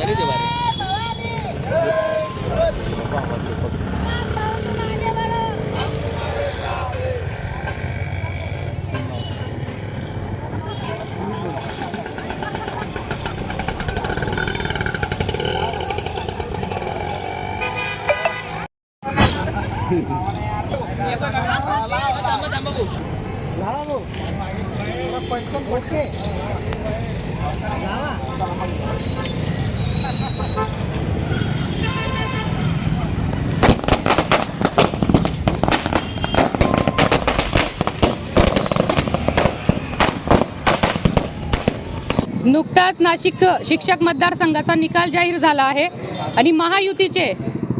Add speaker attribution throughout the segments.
Speaker 1: dari dia bari લાવો okay લાવો
Speaker 2: नुकताच नाशिक शिक्षक मतदारसंघाचा निकाल जाहीर झाला आहे. आणि महायुतीचे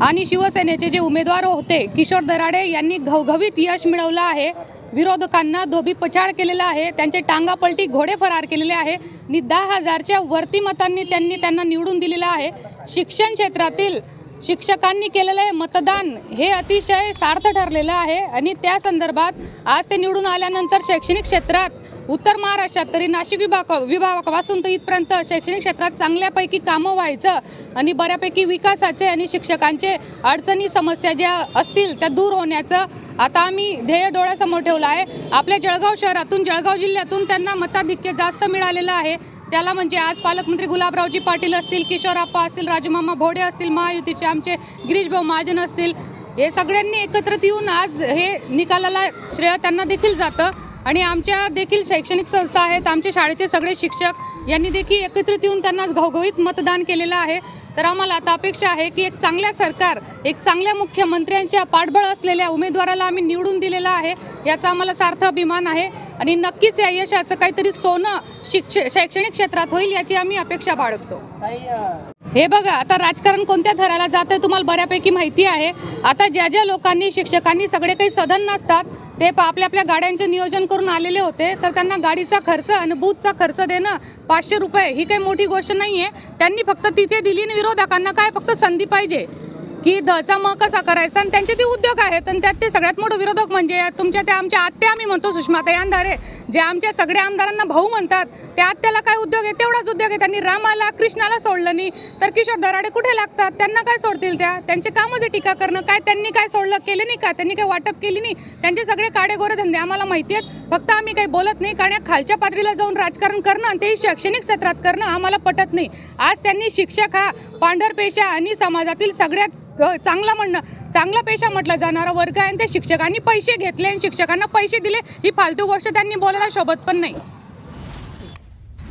Speaker 2: आणि शिवसेनेचे जे उमेदवार होते किशोर दराडे यांनी घवघवीत यश मिळवलं आहे. विरोधकांना धोबी पछाड केलेला आहे. त्यांचे टांगापलटी घोडे फरार केलेले आहे. आणि दहा हजारच्या वरती मतांनी त्यांनी त्यांना निवडून दिलेलं आहे. शिक्षण क्षेत्रातील शिक्षकांनी केलेलं हे मतदान हे अतिशय सार्थ ठरलेलं आहे. आणि त्या संदर्भात आज ते निवडून आल्यानंतर शैक्षणिक क्षेत्रात उत्तर महाराष्ट्रात तरी नाशिक विभाग विभागापासून तर इथपर्यंत शैक्षणिक क्षेत्रात चांगल्यापैकी कामं व्हायचं आणि बऱ्यापैकी विकासाचे आणि शिक्षकांचे अडचणी समस्या ज्या असतील त्या दूर होण्याचं आता आम्ही ध्येय डोळ्यासमोर ठेवलं आहे. आपल्या जळगाव शहरातून जळगाव जिल्ह्यातून त्यांना मताधिक्य जास्त मिळालेलं आहे. त्याला म्हणजे आज पालकमंत्री गुलाबरावजी पाटील असतील किशोरप्पा असतील राजमामा भोडे असतील महायुतीचे आमचे गिरीशभाऊ महाजन असतील. हे सगळ्यांनी एकत्रित येऊन आज हे निकालाला श्रेय त्यांना देखील जातं. आणि आमच्या देखील शैक्षणिक संस्था आहेत. आमच्या शाळेचे सगळे शिक्षक यांनी देखील एकत्रित येऊन त्यांना घवघवीत मतदान केलेलं आहे. तर आम्हाला आता अपेक्षा आहे की एक चांगल्या सरकार एक चांगल्या मुख्यमंत्र्यांच्या पाठबळ असलेल्या उमेदवाराला आम्ही निवडून दिलेलं आहे याचा आम्हाला सार्थ अभिमान आहे. आणि नक्कीच या यशाचं काहीतरी सोनं शिक्ष शैक्षणिक क्षेत्रात होईल याची आम्ही अपेक्षा बाळगतो. हे बघा आता राजकारण कोणत्या थराला जात आहे तुम्हाला बऱ्यापैकी माहिती आहे. आता ज्या ज्या लोकांनी शिक्षकांनी सगळे काही सदन नसतात ते प- आपल्या आपल्या गाड्यांचे नियोजन करून आलेले होते तर त्यांना गाडीचा खर्च आणि बूथचा खर्च देणं पाचशे रुपये ही काही मोठी गोष्ट नाही आहे त्यांनी फक्त तिथे दिली आणि विरोधकांना काय? फक्त संधी पाहिजे. की धचा म कसा करायचा? आणि त्यांचे ते उद्योग आहेत आणि त्यात ते सगळ्यात मोठं विरोधक म्हणजे तुमच्या त्या आमच्या आत्या आम्ही म्हणतो सुषमाताई अंधारे जे आमच्या सगळ्या आमदारांना भाऊ म्हणतात त्या आत्याला काय उद्योग आहे? तेवढाच उद्योग आहे. त्यांनी रामाला कृष्णाला सोडलं नाही. तर किशोर दराडे कुठे लागतात? त्यांना काय सोडतील त्या? त्यांचे कामच आहे टीका करणं काय त्यांनी काय सोडलं केलं नाही का? त्यांनी काय वाटप केली नाही? त्यांचे सगळे काडेगोरे धंदे आम्हाला माहिती आहेत. फक्त आम्ही काही बोलत नाही कारण या खालच्या पातळीला जाऊन राजकारण करणं आणि तेही शैक्षणिक क्षेत्रात करणं आम्हाला पटत नाही. आज त्यांनी शिक्षक हा पांढर पेशा आणि समाजातील सगळ्यात चांगला म्हणणं चांगला पेशा म्हटला जाणारा वर्ग आहे आणि त्या शिक्षकांनी पैसे घेतले आणि शिक्षकांना पैसे दिले ही फालतू गोष्ट त्यांनी बोलायला शोभत पण नाही.